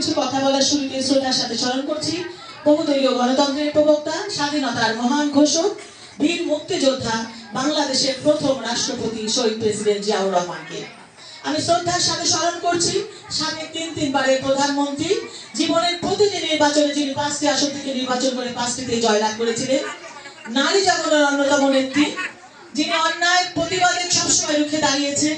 কিছু কথা বলার শুরুতে শ্রদ্ধার সাথে স্মরণ করছি, বহুদলীয় গণতন্ত্রের প্রবক্তা, স্বাধীনতার মহান ঘোষক, বীর মুক্তিযোদ্ধা, বাংলাদেশের প্রথম রাষ্ট্রপতি শহীদ প্রেসিডেন্ট জিয়াউর রহমানকে। আমি শ্রদ্ধার সাথে স্মরণ করছি সাবেক তিন তিনবারের প্রধানমন্ত্রী, জীবনের প্রতিটি নির্বাচনে যিনি পাঁচটি আসন থেকে নির্বাচন করে পাঁচটিতে জয়লাভ করেছিলেন, নারী জগনের অন্যতম নেত্রী, যিনি অন্যায় প্রতিবাদে সবসময় রুখে দাঁড়িয়েছেন,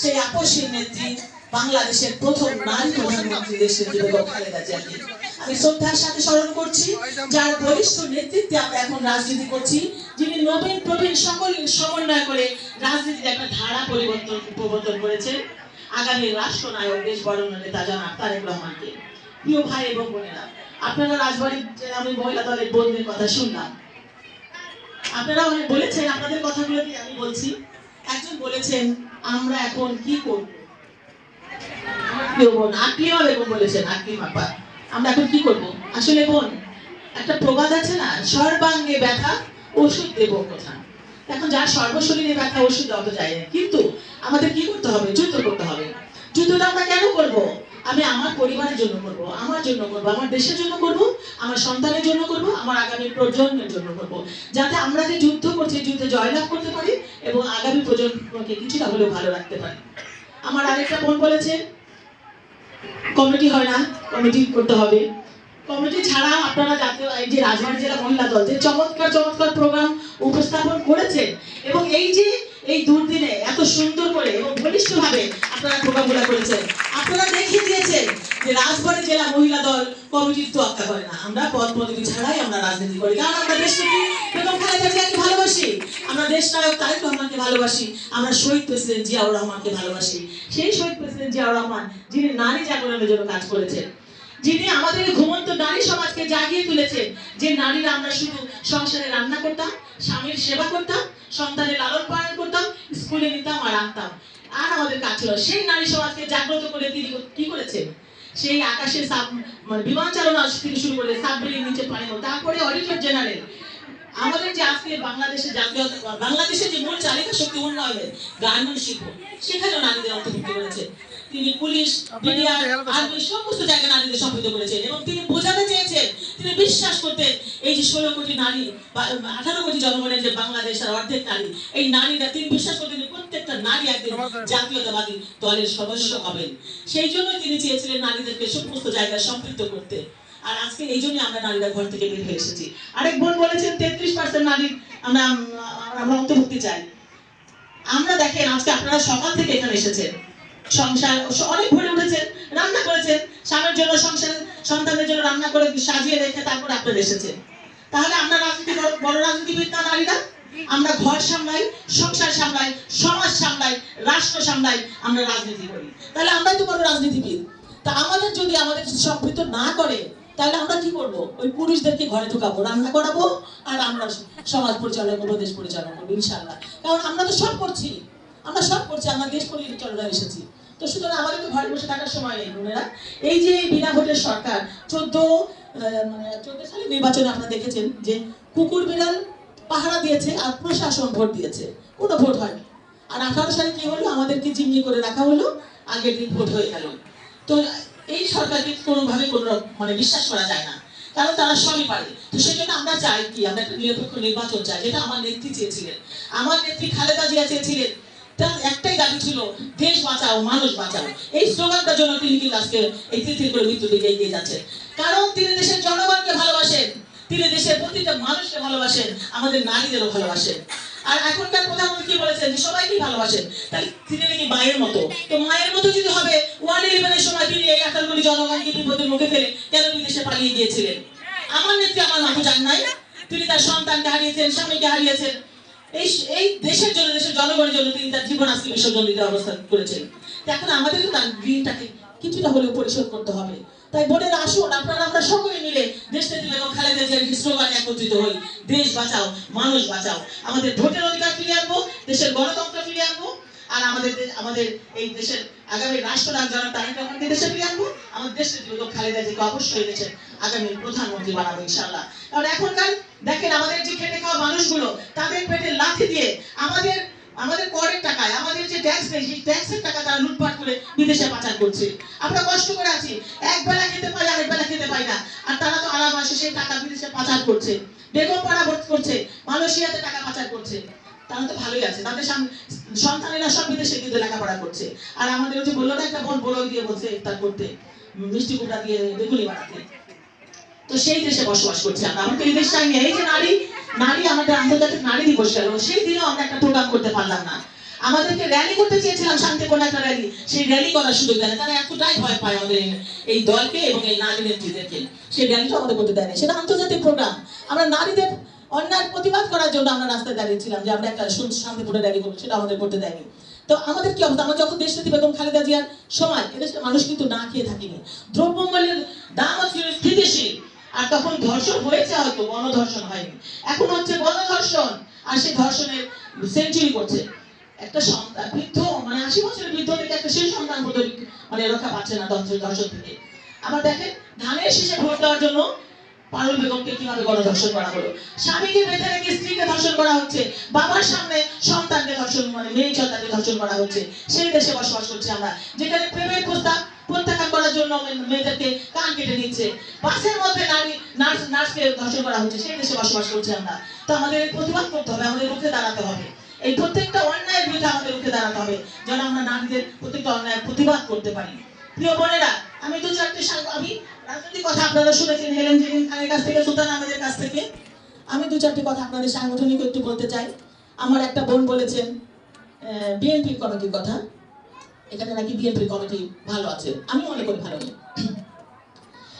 সেই আপসীর নেত্রী বাংলাদেশের প্রথম নারী প্রধানমন্ত্রী দেশের যুবক খালেদা জিয়াকে আমি শ্রদ্ধার সাথে স্মরণ করছি, যার বরিষ্ঠ নেতৃত্বে আমরা এখন রাজনীতি করছি, যিনি নবীন প্রবীণ সকল সমন্বয় করে রাজনীতির একটা ধারা পরিবর্তন প্রবর্তন করেছেন। আগামী রাষ্ট্রনায়ক দেশ বরণ নেতা জনাব তারেক রহমানকে। প্রিয় ভাই এবং বোনেরা, আপনারা রাজবাড়ির আমি মহিলা দলের বোনদের কথা শুনলাম। আপনারা অনেক বলেছেন, আপনাদের কথাগুলো আমি বলছি। একজন বলেছেন, আমরা এখন কি করব? প্রিয় বোন আকলিমা বেগম বলেছেন আকলিমা আপা আমরা এখন কি করব? আসলে বোন, একটা প্রবাদ আছে না, সর্বাঙ্গে ব্যথা, ওষুধ দেব কোথা? এখন যার সর্বশরীরে ব্যথা, ওষুধ দেওয়া তো যায় না। কিন্তু আমাদের কি করতে হবে? যুদ্ধ করতে হবে। যুদ্ধটা আমরা কেন করব? আমি আমার পরিবারের জন্য করব, আমার জন্য করব, আমার দেশের জন্য করব, আমার সন্তানের জন্য করব, আমার আগামী প্রজন্মের জন্য করব। যাতে আমরা যে যুদ্ধ করছি যুদ্ধে জয়লাভ করতে পারি এবং আগামী প্রজন্মকে কিছুটা হলেও ভালো রাখতে পারি। আমার আরেকটা বোন বলেছেন কমিটি হয় না কমিটি করতে হবে। কমিটি ছাড়া আপনারা জাতীয়, এই যে রাজবাড়ী জেলা মহিলা দল, যে চমৎকার চমৎকার প্রোগ্রাম উপস্থাপন করেছেন এবং এই যে এই দুর্দিনে এত সুন্দর করে এবং ঘনিষ্ঠভাবে আপনারা প্রোগ্রামগুলো করেছেন। আপনারা দেখিয়ে দিয়েছেন যে রাজবাড়ী জেলা মহিলা দল কমিটির তো আক্কা করে না। আমরা পদ পদবি ছাড়াই আমরা রাজনীতি করি। কারণ আমরা দেশটাকে বেগম খালেদা জিয়াকে ভালোবাসি। আমরা দেশ নায়ক তারেক রহমানকে ভালোবাসি। আমরা শহীদ প্রেসিডেন্ট জিয়াউর রহমানকে ভালোবাসি। সেই শহীদ প্রেসিডেন্ট জিয়াউর রহমান, যিনি নারী জাগরণের জন্য কাজ করেছেন যিনি আমাদের ঘুমন্ত নারী সমাজকে জাগিয়ে তুলেছেন, যে নারীরা আমরা শুধু সংসারে রান্না করতাম, স্বামীর সেবা করতাম, সন্তানের লালন পালন করতাম, স্কুলে নিতাম আর আনতাম আর আমাদের কাজ ছিল সেই নারী সমাজকে জাগ্রত করে তিনি কি করেছেন? সেই আকাশে সাব মানে বিমান চালনা থেকে শুরু করে সাবমেরিন নিচে পানি তারপরে অডিটর জেনারেল। আমাদের যে আজকে বাংলাদেশে জাতীয় বাংলাদেশের যে মূল চালিকা শক্তি উন্নয়নের গার্মেন্ট শিল্প, সেখানেও নারীদের অন্তর্ভুক্ত করেছে। তিনি পুলিশ মিডিয়া আর্মি সমস্ত জায়গায় নারীদের সম্পৃক্ত করেছেন এবং তিনি বোঝাতে চেয়েছেন তিনি বিশ্বাস করতেন এই যে ষোলো কোটি নারী বা আঠারো কোটি জনগণের যে বাংলাদেশ আর অর্ধেক নারী এই নারীরা তিনি বিশ্বাস করতেন প্রত্যেকটা নারী একদিন জাতীয়তাবাদী দলের সদস্য হবেন। সেই জন্য তিনি চেয়েছিলেন নারীদেরকে সমস্ত জায়গায় সম্পৃক্ত করতে। আর আজকে এই জন্য আমরা নারীরা ঘর থেকে বের হয়ে এসেছি। আরেক বোন বলেছেন তেত্রিশ পার্সেন্ট নারী আমরা আমরা অন্তর্ভুক্তি চাই। আমরা দেখেন আজকে আপনারা সকাল থেকে এখানে এসেছেন। সংসার অনেক ভরে উঠেছেন, রান্না করেছেন। স্বামীর জন্য সংসার, সন্তানের জন্য রান্না করে সাজিয়ে রেখে তারপরে আপনারা এসেছেন তাহলে আমরা রাজনীতি বড়- রাজনীতিবিদ না নারীরা আমরা ঘর সামলাই, সংসার সামলাই, সমাজ সামলাই, রাষ্ট্র সামলাই, আমরা রাজনীতি করি। তাহলে আমরাই তো বড় রাজনীতিবিদ। তা আমাদের যদি আমাদের সম্পৃক্ত না করে, তাহলে আমরা কি করব? ওই পুরুষদেরকে ঘরে ঢুকাবো, রান্না করাবো, আর আমরা সমাজ পরিচালনা করব, দেশ পরিচালনা করব ইনশাল্লাহ কারণ আমরা তো সব করছি। আমরা সব করছি, আমরা দেশ পরিচালনা এসেছি। তো সুতরাং আমাদের তো ঘরে বসে থাকার সময় নেই, বোনেরা। এই যে বিনা ভোটের সরকার, চোদ্দ মানে চোদ্দ সালে নির্বাচনে আপনারা দেখেছেন যে কুকুর বিড়াল পাহারা দিয়েছে আর প্রশাসন ভোট দিয়েছে। কোনো ভোট হয়নি। আর আঠারো সালে কি হলো? আমাদেরকে জিম্মি করে রাখা হলো। আগের দিন ভোট হয়ে গেল। তো এই সরকারকে কোনোভাবে কোনো মানে বিশ্বাস করা যায় না। কারণ তারা সবই পারে। তো সেই জন্য আমরা চাই কি, আমরা একটা নিরপেক্ষ নির্বাচন চাই, যেটা আমার নেত্রী চেয়েছিলেন। আমার নেত্রী খালেদা জিয়া চেয়েছিলেন। একটাই দাবি ছিল, দেশ বাঁচাও, মানুষ বাঁচাও। এই স্লোগানটার জন্য তিনি কিন্তু আজকে এই তিথির মৃত্যু দিকে এগিয়ে যাচ্ছেন। কারণ তিনি দেশের জনগণকে ভালোবাসেন, তিনি দেশের প্রতিটা মানুষকে ভালোবাসেন, আমাদের নারীদেরও ভালোবাসেন। আর এখনকার প্রধানমন্ত্রী কি বলেছেন? যে সবাইকেই ভালোবাসেন। তাহলে তিনি নাকি মায়ের মতো? তো মায়ের মতো যদি হবে ওয়ান ইলেভেনের সময় তিনি এই আঠারো কোটি জনগণকে বিপদের মুখে ফেলে কেন বিদেশে পালিয়ে গিয়েছিলেন? আমার নেত্রী, আমার মাথা জান নাই। তিনি তার সন্তানকে হারিয়েছেন, স্বামীকে হারিয়েছেন। এই এই দেশের জন্য, দেশের জনগণের জন্য তিনি তার জীবন আজকে বিসর্জন দিতে অবস্থা করেছেন। এখন আমাদের তো তার ঋণটাকে কিছুটা হলেও পরিশোধ করতে হবে। তাই বোনের আসুন, আপনারা, আমরা সকলে মিলে দেশ নেত্রী বেগম খালেদা জিয়ার একত্রিত হই। দেশ বাঁচাও, মানুষ বাঁচাও। আমাদের ভোটের অধিকার ফিরিয়ে আনব, দেশের গণতন্ত্র ফিরিয়ে আনব, আর আমাদের আমাদের এই দেশের আগামী রাষ্ট্রনায়ক যারা তারেক রহমানকে দেশে ফিরিয়ে আনব। আমাদের দেশ নেত্রী বেগম খালেদা জিয়াকে অবশ্যই দেশের আগামী প্রধানমন্ত্রী বানাবো ইনশাল্লাহ কারণ এখনকার দেখেন আমাদের যে খেটে খাওয়া মানুষগুলো, তাদের পেটে লাথি দিয়ে আমাদের আমাদের করের টাকায়, আমাদের যে ট্যাক্স নেই, সেই ট্যাক্সের টাকা তারা লুটপাট করে বিদেশে পাচার করছে। আমরা কষ্ট করে আছি, এক বেলা খেতে পাই, আরেক বেলা খেতে পাই না। আর তারা তো আরাম আসে, সেই টাকা বিদেশে পাচার করছে। বেগম পাড়া ভর্তি করছে, মালয়েশিয়াতে টাকা পাচার করছে। তারা তো ভালোই আছে, তাদের সন্তানেরা সব বিদেশে কিন্তু লেখাপড়া করছে। আর আমাদের যে বলল না, একটা বোন বড় দিয়ে বলছে ইফতার করতে, মিষ্টি কুমড়া দিয়ে বেগুনি বানাতে। তো সেই দেশে বসবাস করছি আমরা। আমরা তো এই দেশ চাই না। এই যে নারী নারী আমাদের আন্তর্জাতিক নারী দিবস গেল সেই দিনও আমরা একটা প্রোগ্রাম করতে পারলাম না। আমাদেরকে র্যালি করতে চেয়েছিলাম, শান্তিপূর্ণ একটা র্যালি সেই র্যালি করার সুযোগ দেয় না। তারা এতটাই ভয় পায় আমাদের এই- দলকে এবং এই নারী নেত্রীদেরকে। সেই র্যালিটা আমাদের করতে দেয় সেটা আন্তর্জাতিক প্রোগ্রাম আমরা নারীদের অন্যায় প্রতিবাদ করার জন্য আমরা রাস্তায় দাঁড়িয়েছিলাম যে আমরা একটা শান্তিপূর্ণ র্যালি করব। সেটা আমাদের করতে দেয়নি। তো আমাদের কি অবস্থা? আমরা যখন দেশনীতি বেগম খালেদা জিয়ার সময় এদেশের মানুষ কিন্তু না খেয়ে থাকিনি। দ্রব্যমূল্যের দাম স্থিতিশীল। আর তখন ধর্ষণ হয়েছে হয়তো গণধর্ষণ হয়নি। এখন হচ্ছে গণধর্ষণ আর সেই ধর্ষণের সেঞ্চুরি করছে। একটা সন্তান, বৃদ্ধ মানে আশি বছরের বৃদ্ধ থেকে একটা শিশু সন্তান পর্যন্ত মানে রক্ষা পাচ্ছে না ধর্ষণ ধর্ষণ থেকে। আবার দেখেন, ধানের শীষে ভোট দেওয়ার জন্য পারুল বেগমকে কীভাবে গণধর্ষণ করা হলো? স্বামীকে বেঁধে রেখে স্ত্রীকে ধর্ষণ করা হচ্ছে, বাবার সামনে সন্তানকে ধর্ষণ মানে মেয়ে সন্তানকে ধর্ষণ করা হচ্ছে। সেই দেশে বসবাস করছি আমরা। যেখানে প্রেমের প্রস্তাব প্রত্যাখ্যান করার জন্য মেয়েদেরকে কান কেটে দিচ্ছে। বাসের মধ্যে নারী নার্স নার্সকে ধর্ষণ করা হচ্ছে, সেই দেশে বসবাস করছি আমরা। তো আমাদের প্রতিবাদ করতে হবে, আমাদের রুখে দাঁড়াতে হবে। এই প্রত্যেকটা অন্যায়ের বিরুদ্ধে আমাদের রুখে দাঁড়াতে হবে, যেন আমরা নারীদের প্রত্যেকটা অন্যায়ের প্রতিবাদ করতে পারি। প্রিয় বোনেরা, আমি দু চারটে আমি রাজনৈতিক কথা আপনারা শুনেছেন, হেলেন জেলিন খানের কাছ থেকে, সুলতান আহমেদের কাছ থেকে। আমি দু চারটি কথা আপনাদের সাংগঠনিক একটু বলতে চাই। আমার একটা বোন বলেছেন বিএনপির কমিটির কথা। এখানে নাকি বিএনপির কমিটি ভালো আছে। আমি মনে করি ভালো নেই।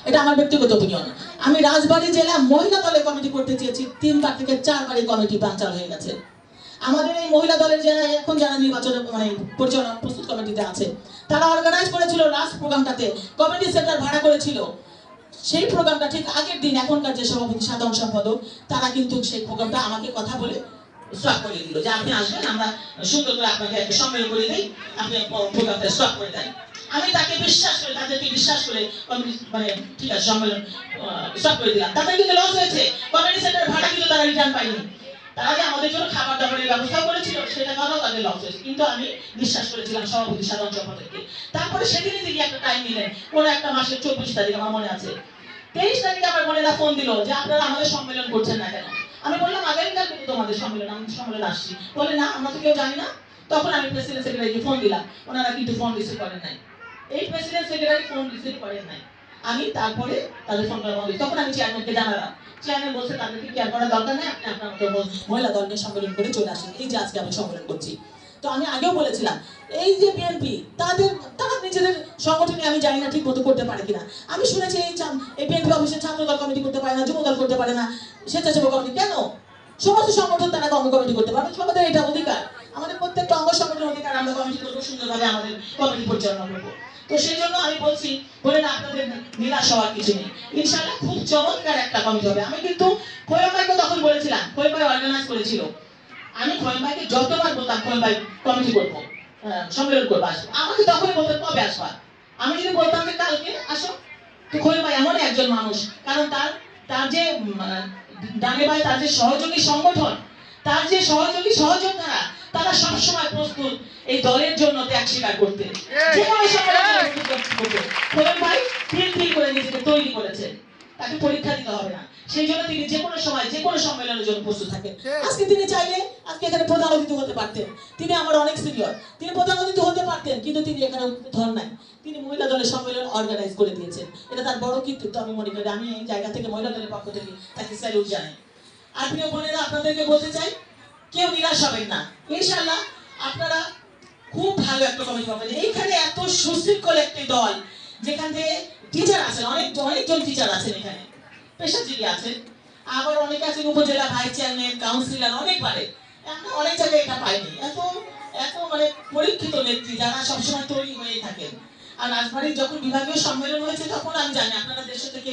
এটা আমার ব্যক্তিগত অপিনিয়ন আমি রাজবাড়ী জেলা মহিলা দলের কমিটি করতে চেয়েছি। তিনবার থেকে চারবারই কমিটি বাঞ্চাল হয়ে গেছে। আমাদের এই মহিলা দলের যারা এখন যারা নির্বাচনে মানে পরিচালনা প্রস্তুত কমিটিতে আছে, তারা অর্গানাইজ করেছিল লাস্ট প্রোগ্রামটাতে। কমিটি সেন্টার ভাড়া করেছিল। সেই প্রোগ্রামটা ঠিক আগের দিন এখনকার যে সভাপতি, সাধারণ সম্পাদক, তারা কিন্তু সেই প্রোগ্রামটা আমাকে কথা বলে স্টপ করে দিল যে আপনি আসবেন, আমরা সুন্দর করে আপনাকে একটা সম্মেলন করে দিই, আপনি প্রোগ্রামটা স্টপ করে দেন। আমি তাকে বিশ্বাস করে, তাদেরকে বিশ্বাস করে মানে ঠিক আছে, সম্মেলন স্টপ করে দিলাম। তাদের কিন্তু লস হয়েছে। কমিটি সেন্টার ভাড়া কিন্তু তারা রিটার্ন পায়নি। তারা যে আমাদের জন্য খাবার দাবারের ব্যবস্থা করেছিল, সেটা কারণেও তাদের লস হয়েছে। কিন্তু আমি বিশ্বাস করেছিলাম সভাপতি সাধারণ সম্পাদককে। তারপরে সেদিনই তিনি একটা টাইম নিলেন কোনো একটা মাসের চব্বিশ তারিখ আমার মনে আছে। তেইশ তারিখে আমার বোনেরা ফোন দিল যে আপনারা আমাদের সম্মেলন করছেন না কেন? আমি বললাম তোমাদের সম্মেলন, আমি সম্মেলন আসছি। বলে, না, আমরা তো কেউ জানি না। তখন আমি প্রেসিডেন্ট সেক্রেটারিকে ফোন দিলাম। ওনারা কিন্তু ফোন রিসিভ করেন নাই। এই প্রেসিডেন্ট সেক্রেটারি ফোন রিসিভ করেন নাই। আমি তারপরে তাদের ফোন করা। বন্ধ তখন আমি চেয়ারম্যানকে জানালাম। চেয়ারম্যান বলছে, তাদেরকে কেয়ার করার দরকার নেই? আপনি আপনার মতো মহিলা দল নিয়ে সম্মেলন করে চলে আসেন। এই যে আজকে আমি সম্মেলন করছি। তো আমি আগেও বলেছিলাম, এই যে বিএনপি তাদের, তারা নিজেদের সংগঠনে আমি জানি না ঠিক মতো করতে পারে কিনা। আমি শুনেছি এই বিএনপি অফিসে ছাত্র দল কমিটি করতে পারে না যুব দল করতে পারে না, স্বেচ্ছাসেবক কমিটি কেন? সমস্ত সংগঠন তারা অঙ্গ কমিটি করতে পারবে সবাদের এটা অধিকার। আমাদের প্রত্যেকটা অঙ্গ সংগঠনের অধিকার আমরা কমিটি করব, সুন্দরভাবে আমাদের কমিটি পরিচালনা করব। তো সেই জন্য আমি বলছি, বলে না আপনাদের নিরাশ হওয়ার কিছু নেই। ইনশাআল্লাহ খুব চমৎকার একটা কমিটি হবে। আমি কিন্তু খোয়াম তখন বলেছিলাম খোয়াম অর্গানাইজ করেছিল। আমি খোয়াম যতবার বলতাম খোয়াম কমিটি করব সম্মেলন করব আসব আমাকে তখনই বলতে, কবে আসবা? আমি যদি বলতাম যে কালকে, আসো। তো খোয়াম এমন একজন মানুষ, কারণ তার তার যে ডানে ভাই তার যে সহযোগী সংগঠন তার যে সহযোগী সহযোদ্ধারা তারা সবসময় প্রস্তুত এই দলের জন্য ত্যাগ স্বীকার করতে। যে কোনো সময় করতে। ভাই তিল তিল করে নিজেকে তৈরি করেছে। তাকে পরীক্ষা দিতে হবে না। সেই জন্য তিনি যে কোনো সময় যে কোনো সম্মেলনের জন্য প্রস্তুত থাকেন। আজকে তিনি চাইলে আজকে এখানে প্রধান অতিথি হতে পারতেন। তিনি আমার অনেক সিনিয়র। তিনি প্রধান অতিথি হতে পারতেন কিন্তু তিনি এখানে ধর নাই। তিনি মহিলা দলের সম্মেলন অর্গানাইজ করে দিয়েছেন। এটা তার বড় কৃতিত্ব আমি মনে করি। আমি এই জায়গা থেকে মহিলা দলের পক্ষ থেকে তাকে স্যালুট জানাই। আর প্রিয় বোনেরা আপনাদেরকে বলতে চাই কেউ নিরাশ হবেন না। ইনশাল্লাহ আপনারা খুব ভালো একটা কমিটি পাবেন। এইখানে এত সুশৃঙ্খল একটি দল যেখান থেকে টিচার আছেন অনেক অনেকজন টিচার আছেন এখানে। পেশাজীবী আছেন। আবার অনেকে আছেন উপজেলা চেয়ারম্যান, কাউন্সিলর অনেক পারে আমরা অনেক জায়গায় এটা পাইনি। এত এত মানে পরীক্ষিত নেত্রী যারা সবসময় তৈরি হয়ে থাকেন। আর রাজবাড়ির যখন বিভাগীয় সম্মেলন হয়েছে, তখন আমি জানি আপনারা দেশ থেকে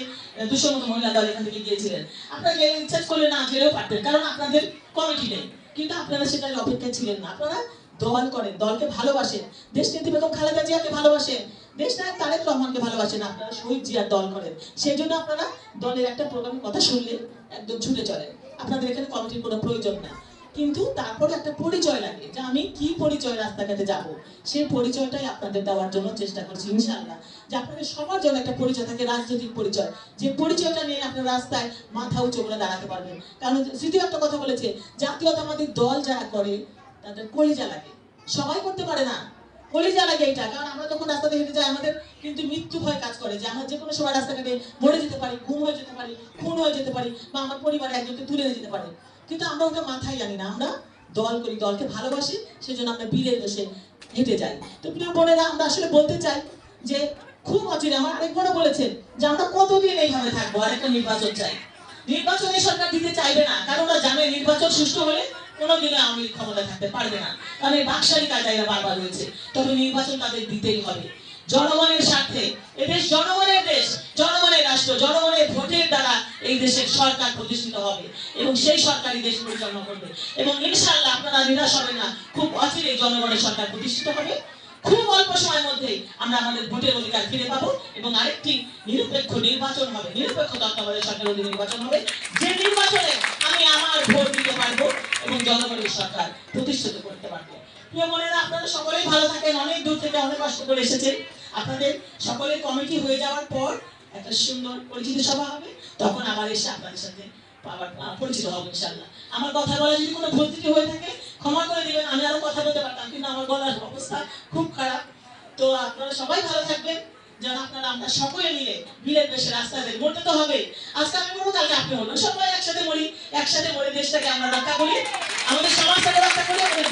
দুশো মতো মহিলা দল এখান থেকে গিয়েছিলেন। আপনারা গেলে ইচ্ছা করলে না গেলেও পারতেন, কারণ আপনাদের কমিটি নেই। কিন্তু আপনারা সেটার অপেক্ষায় ছিলেন না। আপনারা দল করেন, দলকে ভালোবাসেন। দেশ নেত্রী বেগম খালেদা জিয়াকে ভালোবাসেন। দেশ নায়ক তারেক রহমানকে ভালোবাসেন, আপনারা শহীদ জিয়ার দল করেন। সেই জন্য আপনারা দলের একটা প্রোগ্রামের কথা শুনলে একদম ছুটে চলেন। আপনাদের এখানে কমিটির কোনো প্রয়োজন নাই কিন্তু তারপরে একটা পরিচয় লাগে যে আমি কি পরিচয় রাস্তাঘাটে যাব। সেই পরিচয়টাই আপনাদের দেওয়ার জন্য চেষ্টা করছি, ইনশাআল্লাহ। যে আপনাদের সবার জন্য একটা পরিচয় থাকে, রাজনৈতিক পরিচয়। যে পরিচয়টা নিয়ে আপনার রাস্তায় মাথা উঁচু করে দাঁড়াতে পারবেন। কারণ তৃতীয় একটা কথা বলেছে, জাতীয়তাবাদী দল যারা করে তাদের কলিজা লাগে। সবাই করতে পারে না। কলিজা লাগে এটা। কারণ আমরা যখন রাস্তাতে হেঁটে যাই, আমাদের কিন্তু মৃত্যু ভয় কাজ করে যে আমরা যে কোনো সময় রাস্তাঘাটে মরে যেতে পারি, ঘুম হয়ে যেতে পারি, খুন হয়ে যেতে পারি বা আমার পরিবারে একজনকে তুলে নিয়ে যেতে পারে। কিন্তু আমরা ওটা মাথায় জানি না। আমরা দল করি, দলকে ভালোবাসি, সেজন্য আমরা বীরের দেশে হেঁটে যাই। তো প্রিয় বোনেরা, আমরা আসলে বলতে চাই যে খুব অচিরে আমার আরেকবারও বলেছেন যে আমরা কতদিন এইভাবে থাকব? আরেকটা নির্বাচন চাই। নির্বাচনে সরকার দিতে চাইবে না। কারণ ওরা জানে নির্বাচন সুষ্ঠু হলে কোনোদিনও আওয়ামী লীগ ক্ষমতায় থাকতে পারবে না। কারণ এই বাকশালী কাজাইরা বারবার রয়েছে। তবে নির্বাচন তাদের দিতেই হবে। জনগণের স্বার্থে, এদেশ জনগণের দেশ, জনগণের রাষ্ট্র, জনগণের ভোটের দ্বারা এই দেশের সরকার প্রতিষ্ঠিত হবে এবং সেই সরকারই দেশ পরিচালনা করবে। এবং ইনশাল্লাহ আপনারা নিরাশ হবেন না। খুব অচিরেই জনগণের সরকার প্রতিষ্ঠিত হবে। খুব অল্প সময়ের মধ্যেই আমরা আমাদের ভোটের অধিকার ফিরে পাবো এবং আরেকটি নিরপেক্ষ নির্বাচন হবে। নিরপেক্ষ তত্ত্বাবধায়ক সরকার অধীনে নির্বাচন হবে। যে নির্বাচনে আমি আমার ভোট দিতে পারব এবং জনগণের সরকার প্রতিষ্ঠিত করতে পারব। প্রিয় মনেরা আপনারা সকলেই ভালো থাকেন। অনেক দূর থেকে অনেক কষ্ট করে এসেছেন। আপনাদের সকলের কমিটি হয়ে যাওয়ার পর একটা সুন্দর পরিচিত সভা হবে। তখন আবার এসে আপনাদের সাথে আমার কথা বলা যদি কোনো হয়ে থাকে, ক্ষমা করে আমি কথা বলতে পারতাম, কিন্তু আমার গলার অবস্থা খুব খারাপ। তো আপনারা সবাই ভালো থাকবেন। যেন আপনারা আমরা সকলে মিলে দেশে রাস্তায় বের মরতে তো হবে। আজকে আমি মরবো, কালকে আপনি মরবেন। সবাই একসাথে মরি, একসাথে মরে দেশটাকে আমরা রক্ষা করি, আমাদের সমাজটাকে রক্ষা করি, আমাদের।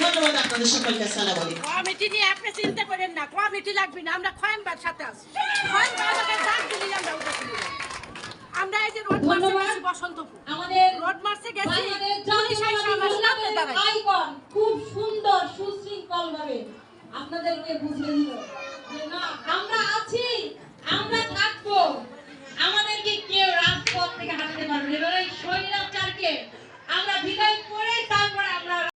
ধন্যবাদ আপনাদের সকলকে কমিটি নিয়ে আপনি চিন্তা করেন না, কমিটি লাগবে না, আমরা সাথে রোড আমাদের রোড মার্চে গেছি আইকন খুব সুন্দর সুশৃঙ্খল ভাবে আপনাদেরকে বুঝিয়ে না আমরা আছি আমরা থাকব।